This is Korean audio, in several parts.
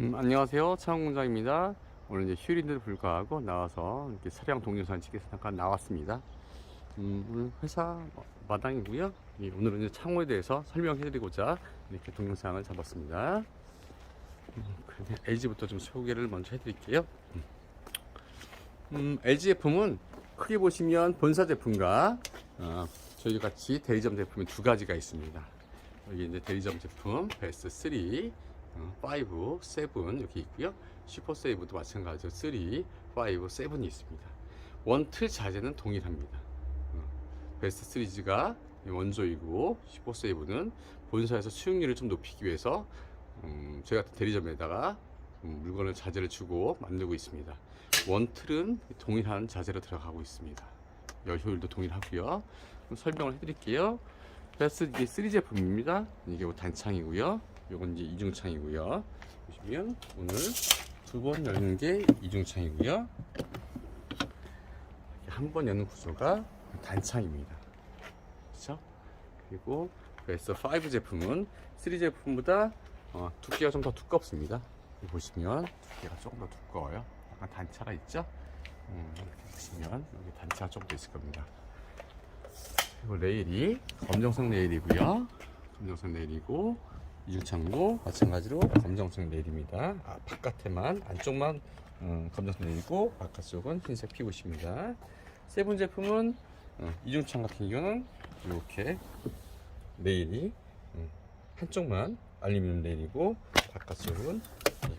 음, 안녕하세요. 차원공장입니다. 오늘 이제 휴일인데도 불구하고 나와서 이렇게 차량 동영상 찍어서 잠깐 나왔습니다. 음, 오늘 회사 마당이고요. 예, 오늘은 이제 창호에 대해서 설명해드리고자 이렇게 동영상을 잡았습니다. 음, LG부터 좀 소개를 먼저 해드릴게요. 음, 음, LG 제품은 크게 보시면 본사 제품과 어, 저희 같이 대리점 제품이 두 가지가 있습니다. 여기 이제 대리점 제품 베스트 3 5, 7 이렇게 있고요. 슈퍼 세이브도 마찬가지로 3, 5, 7이 있습니다. 원틀 자재는 동일합니다. 어, 베스트 시리즈가 원조이고 슈퍼 세이브는 본사에서 수익률을 좀 높이기 위해서 음, 저희 같은 대리점에다가 음, 물건을 자재를 주고 만들고 있습니다. 원틀은 동일한 자재로 들어가고 있습니다. 열 효율도 동일하고요. 설명을 해드릴게요. 베스트 이게 3 제품입니다. 이게 뭐 단창이고요. 요건 이제 이중창이고요. 보시면 오늘 두 번 열는 게 이중창이고요. 한 번 여는 구조가 단창입니다. 그렇죠? 그리고 베스트 5 제품은 3 제품보다 어, 두께가 좀 더 두껍습니다. 보시면 두께가 조금 더 두꺼워요. 약간 단차가 있죠? 음, 보시면 여기 단차가 조금 더 있을 겁니다. 그리고 레일이 검정색 레일이고요. 검정색 레일이고 이중창고 마찬가지로 검정색 레일입니다. 아, 바깥에만 안쪽만 음, 검정색 레일이고 바깥쪽은 흰색 피부십니다. 세븐 제품은 어, 이중창 같은 경우는 이렇게 레일이 음, 한쪽만 알루미늄 레일이고 바깥쪽은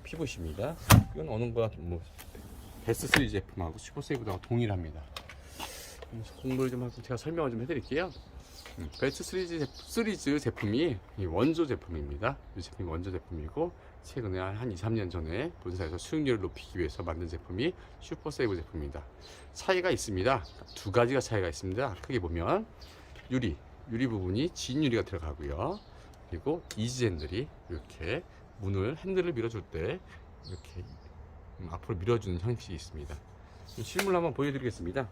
피부십니다. 이건 어느 거뭐 베스트 3 제품하고 슈퍼 세이브하고 동일합니다. 음, 공부를 좀 하고 제가 설명을 좀 해드릴게요. 음, 베스트 시리즈, 제- 시리즈 제품이 이 원조 제품입니다. 이 제품이 원조 제품이고 최근에 한 2, 3년 전에 본사에서 수익률을 높이기 위해서 만든 제품이 슈퍼 세이브 제품입니다. 차이가 있습니다. 두 가지가 차이가 있습니다. 크게 보면 유리, 유리 부분이 진 유리가 들어가고요. 그리고 이지 핸들이 이렇게 문을 핸들을 밀어줄 때 이렇게 음, 앞으로 밀어주는 형식이 있습니다. 실물 한번 보여드리겠습니다.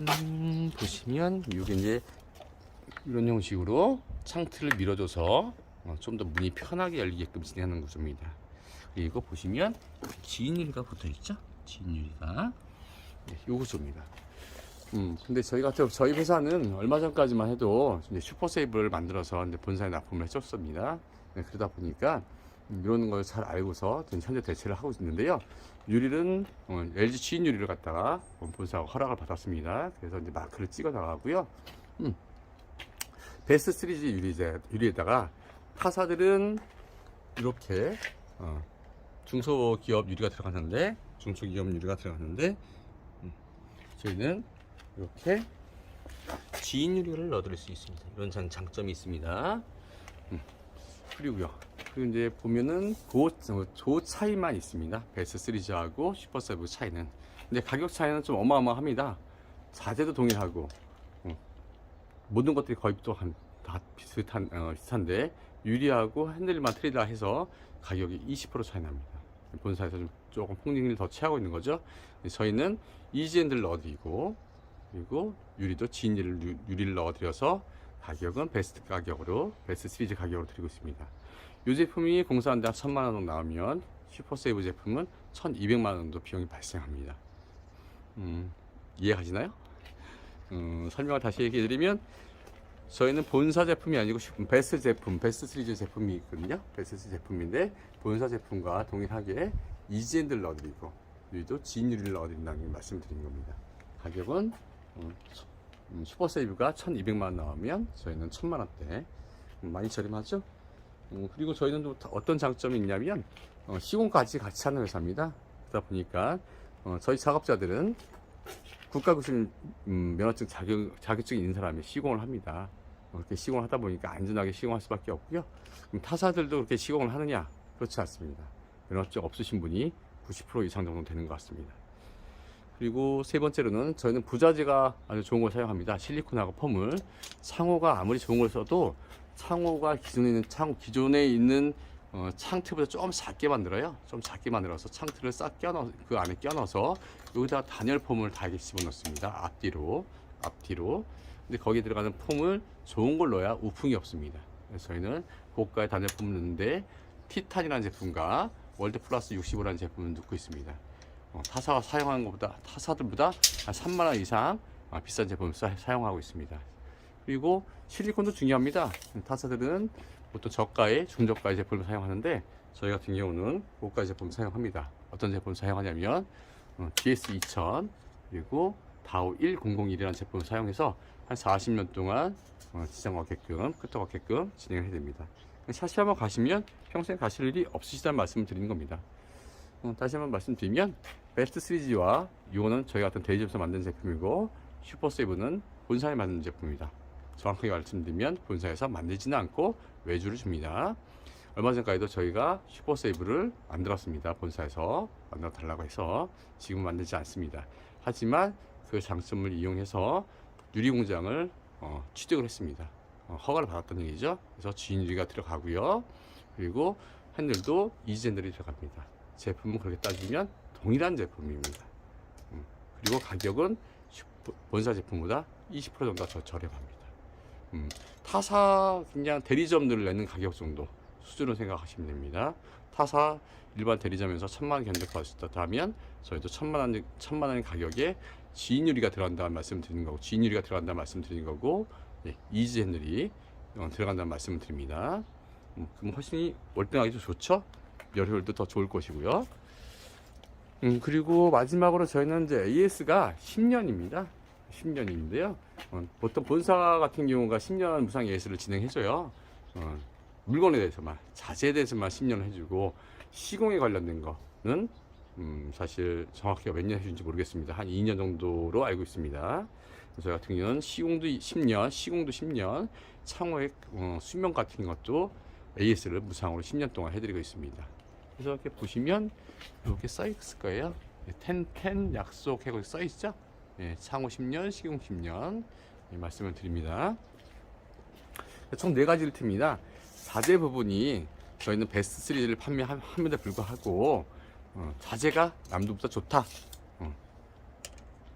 음, 보시면 이게 이제 이런 형식으로 창틀을 밀어줘서 어, 좀더 문이 편하게 열리게끔 진행하는 구조입니다. 그리고 보시면 지인유리가 붙어 있죠? 지인유리가 네, 요 구조입니다. 음, 근데 저희 같은 저희 회사는 얼마 전까지만 해도 이제 슈퍼 세이브를 만들어서 본사에 납품을 해줬습니다. 네, 그러다 보니까 음, 이런 걸 잘 알고서 현재 대체를 하고 있는데요. 유리는 어, LG 지인 유리를 갖다가 본사가 허락을 받았습니다. 그래서 이제 마크를 찍어 나가고요. 음, 베스트 시리즈 유리제, 유리에다가 타사들은 이렇게 어, 중소기업 유리가 들어갔는데 중소기업 유리가 들어갔는데 음, 저희는 이렇게 지인 유리를 넣어드릴 수 있습니다. 이런 장, 장점이 있습니다. 음, 그리고요. 그리고 이제 보면은 그, 조 차이만 있습니다. 베스트 시리즈하고 슈퍼 세브 차이는. 근데 가격 차이는 좀 어마어마합니다. 자재도 동일하고 어, 모든 것들이 거의 또한다 비슷한 어, 비슷한데 유리하고 핸들만 틀리다 해서 가격이 20% 차이 납니다. 본사에서 좀 조금 폭리를 더 취하고 있는 거죠. 저희는 이지엔들 넣어드리고 그리고 유리도 진리를 유- 유리를 넣어드려서 가격은 베스트 가격으로 베스트 시리즈 가격으로 드리고 있습니다. 이 제품이 공사하는데 한 1000만 원 나오면 슈퍼세이브 제품은 1200만 원 정도 비용이 발생합니다. 음, 이해가시나요? 음, 설명을 다시 얘기해 드리면 저희는 본사 제품이 아니고 슈- 베스트 제품, 베스트 시리즈 제품이 있거든요. 베스트 제품인데 본사 제품과 동일하게 이지엔들 넣어드리고 유리도 진유리를 넣어드린다는 말씀드린 겁니다. 가격은 음, 음, 슈퍼세이브가 1200만 원 나오면 저희는 1000만 원대 음, 많이 저렴하죠. 음, 그리고 저희는 또 어떤 장점이 있냐면 어, 시공까지 같이 하는 회사입니다. 그러다 보니까 어, 저희 작업자들은 국가교실 음, 면허증 자격, 자격증이 있는 사람이 시공을 합니다. 어, 그렇게 시공을 하다 보니까 안전하게 시공할 수밖에 없고요. 타사들도 그렇게 시공을 하느냐? 그렇지 않습니다. 면허증 없으신 분이 90% 이상 정도 되는 것 같습니다. 그리고 세 번째로는 저희는 부자재가 아주 좋은 걸 사용합니다. 실리콘하고 펌을 창호가 아무리 좋은 걸 써도 창호가 기존에 있는 창 기존에 있는 어, 창틀보다 좀 작게 만들어요. 좀 작게 만들어서 창틀을 싹 껴넣어 그 안에 껴넣어서 여기다 단열 폼을 달게 집어넣습니다. 앞뒤로 앞뒤로. 근데 거기에 들어가는 폼을 좋은 걸 넣어야 우풍이 없습니다. 그래서 저희는 고가의 단열 폼을 넣는데 티탄이라는 제품과 월드 플러스 65라는 제품을 넣고 있습니다. 어, 타사가 사용하는 것보다 타사들보다 한 3만 원 이상 아, 비싼 제품을 사, 사용하고 있습니다. 그리고 실리콘도 중요합니다. 타사들은 보통 저가의 중저가의 제품을 사용하는데 저희 같은 경우는 고가 제품 사용합니다. 어떤 제품 사용하냐면 어, DS2000 그리고 다우 1001이라는 제품을 사용해서 한 40년 동안 어, 지장 얻게끔 끄떡 얻게끔 진행을 해야 됩니다. 샷시 한번 가시면 평생 가실 일이 없으시다는 말씀을 드리는 겁니다. 어, 다시 한번 말씀드리면 베스트 시리즈와 이거는 저희 같은 대리점에서 만든 제품이고 슈퍼세이브는 본사에 만든 제품입니다. 정확하게 말씀드리면 본사에서 만들지는 않고 외주를 줍니다. 얼마 전까지도 저희가 슈퍼세이브를 만들었습니다. 본사에서 만들어 달라고 해서 지금 만들지 않습니다. 하지만 그 장점을 이용해서 유리 공장을 어, 취득을 했습니다. 어, 허가를 받았던 얘기죠. 그래서 주인유리가 들어가고요. 그리고 핸들도 이지 핸들이 들어갑니다. 제품은 그렇게 따지면 동일한 제품입니다. 음, 그리고 가격은 슈퍼- 본사 제품보다 20% 정도 더 저렴합니다. 음, 타사 그냥 대리점들을 내는 가격 정도 수준으로 생각하시면 됩니다. 타사 일반 대리점에서 천만 원 견적받을 수 있다면 저희도 천만 원 천만 원 가격에 지인유리가 들어간다는 말씀 드리는 거고 지인유리가 들어간다는 말씀 드리는 거고 예, 이지 핸들이 어, 들어간다는 말씀을 드립니다. 음, 그럼 훨씬 월등하게 더 좋죠? 열효율도 더 좋을 것이고요. 음, 그리고 마지막으로 저희는 이제 AS가 10년입니다. 10년인데요. 어, 보통 본사 같은 경우가 10년 무상 AS를 진행해줘요. 어, 물건에 대해서만, 자재에 대해서만 10년을 해주고, 시공에 관련된 거는, 음, 사실 정확히 몇 년 해준지 모르겠습니다. 한 2년 정도로 알고 있습니다. 저희 같은 경우는 시공도 10년, 시공도 10년, 창호의 어, 수명 같은 것도 AS를 무상으로 10년 동안 해드리고 있습니다. 그래서 이렇게 보시면 이렇게 써 있을 거예요. 텐, 텐 약속하고 써 있죠? 예, 창호 10년, 시공 10년 예, 말씀을 드립니다. 총 네 가지를 틉니다. 자재 부분이 저희는 베스트 시리즈를 판매함에도 불구하고 어, 자재가 남들보다 좋다. 어,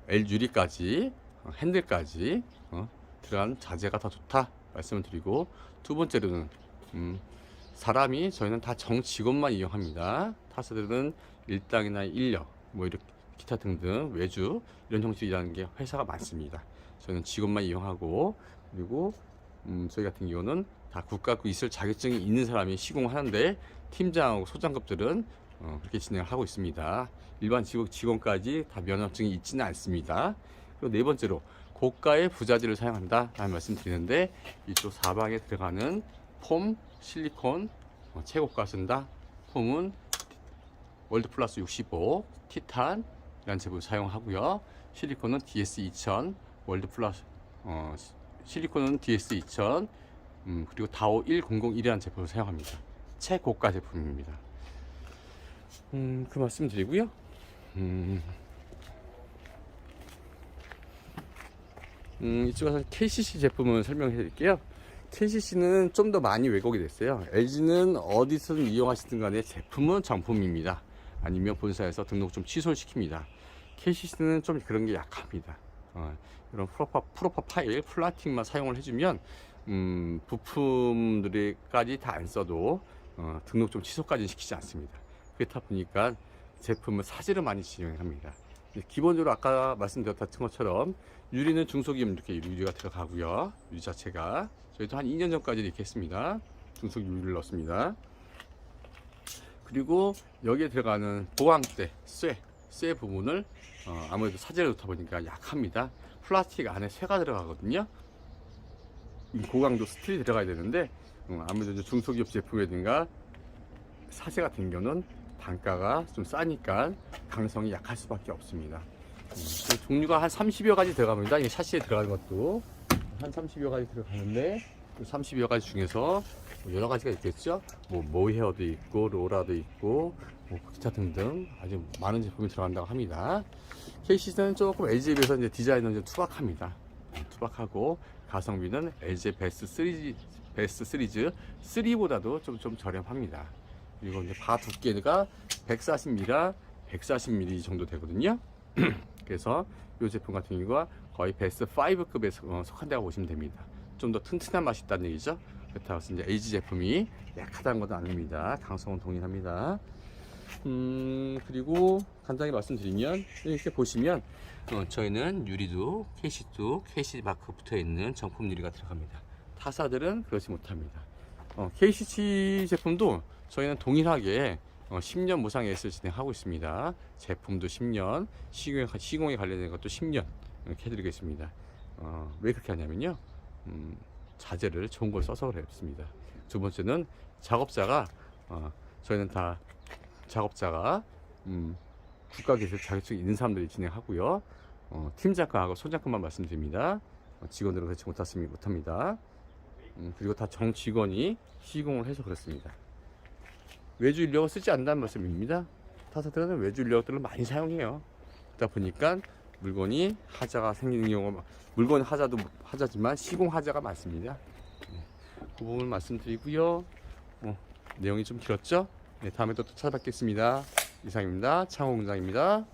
L 유리까지 어, 핸들까지 어, 들어간 자재가 더 좋다 말씀을 드리고 두 번째로는 음, 사람이 저희는 다 정직원만 이용합니다. 타사들은 일당이나 인력 뭐 이렇게 기타 등등 외주 이런 일하는 게 회사가 많습니다. 저희는 직원만 이용하고 그리고 음, 저희 같은 경우는 다 국가고 있을 자격증이 있는 사람이 시공하는데 팀장하고 소장급들은 어, 그렇게 진행을 하고 있습니다. 일반 직원, 직원 까지 다 면허증이 있지는 않습니다. 그리고 네 번째로 고가의 부자재를 사용한다 라는 말씀 드리는데 이쪽 사방에 들어가는 폼, 실리콘 어, 최고가 쓴다 폼은 월드 플러스 65 티탄 이라는 제품을 사용하고요 실리콘은 DS2000 월드 플러스 어, 시- 실리콘은 DS2000 음, 그리고 다오 1001이라는 제품을 사용합니다 최고가 제품입니다 음, 그 말씀 드리고요 음, 음, 이쪽에서 KCC 제품을 설명해 드릴게요. KCC는 좀 더 많이 왜곡이 됐어요. LG는 어디서든 이용하시든 간에 제품은 정품입니다. 아니면 본사에서 등록 좀 취소를 시킵니다. KCC는 좀 그런 게 약합니다. 어, 이런 프로파, 프로파 파일, 플라틱만 사용을 해주면, 음, 부품들이까지 다 안 써도, 어, 등록 좀 취소까지 시키지 않습니다. 그렇다 보니까 제품을 사지를 많이 진행합니다. 기본적으로 아까 말씀드렸던 것처럼 유리는 중소기업 이렇게 유리가 들어가고요. 유리 자체가 저희도 한 2년 전까지 이렇게 했습니다. 중소기 유리를 넣습니다. 그리고 여기에 들어가는 보강대, 쇠, 쇠 부분을 어, 아무래도 사제를 놓다 보니까 약합니다. 플라스틱 안에 쇠가 들어가거든요. 이 고강도 스틸이 들어가야 되는데 어, 아무래도 중소기업 제품이라든가 사제 같은 경우는 단가가 좀 싸니까 강성이 약할 수밖에 없습니다. 음, 그 종류가 한 30여 가지 들어갑니다. 이 샤시에 들어가는 것도 한 30여 가지 들어가는데 그 30여 가지 중에서 뭐 여러 가지가 있겠죠. 뭐 모헤어도 있고 로라도 있고 뭐 기타 등등 아주 많은 제품이 들어간다고 합니다. KC는 조금 LG에 비해서 이제 디자인은 좀 투박합니다. 음, 투박하고 가성비는 LG 베스트 시리즈 베스트 시리즈 3보다도 좀, 좀 저렴합니다. 그리고 이제 바 두께가 140mm, 140mm 정도 되거든요. 그래서 이 제품 같은 경우가 거의 베스트 5급에 속한다고 보시면 됩니다. 좀 더 튼튼한 맛이 있다는 얘기죠. 그렇다고 해서 이제 LG 제품이 약하다는 것은 아닙니다. 강성은 동일합니다. 음, 그리고 간단히 말씀드리면 이렇게 보시면 어, 저희는 유리도 KC도 KC 마크 붙어 있는 정품 유리가 들어갑니다. 타사들은 그렇지 못합니다. 어, KCC 제품도 저희는 동일하게 어, 10년 무상 AS를 진행하고 있습니다. 제품도 10년, 시공에, 시공에 관련된 것도 10년 이렇게 해드리겠습니다. 어, 왜 그렇게 하냐면요. 음, 자재를 좋은 걸 써서 그렇습니다. 두 번째는 작업자가 어, 저희는 다 작업자가 음, 국가기술 자격증 있는 사람들이 진행하고요. 어, 팀장과하고 소장과만 말씀드립니다. 어, 직원들은 그렇지 못했습니다. 못합니다. 음, 그리고 다 정직원이 시공을 해서 그렇습니다. 외주 인력을 쓰지 않는다는 말씀입니다. 타사들은 외주 인력들을 많이 사용해요. 그러다 보니까 물건이 하자가 생기는 경우가 물건 하자도 하자지만 시공 하자가 많습니다. 네, 그 부분 말씀드리고요. 어, 내용이 좀 길었죠? 네, 다음에 또 찾아뵙겠습니다. 이상입니다. 창호 공장입니다.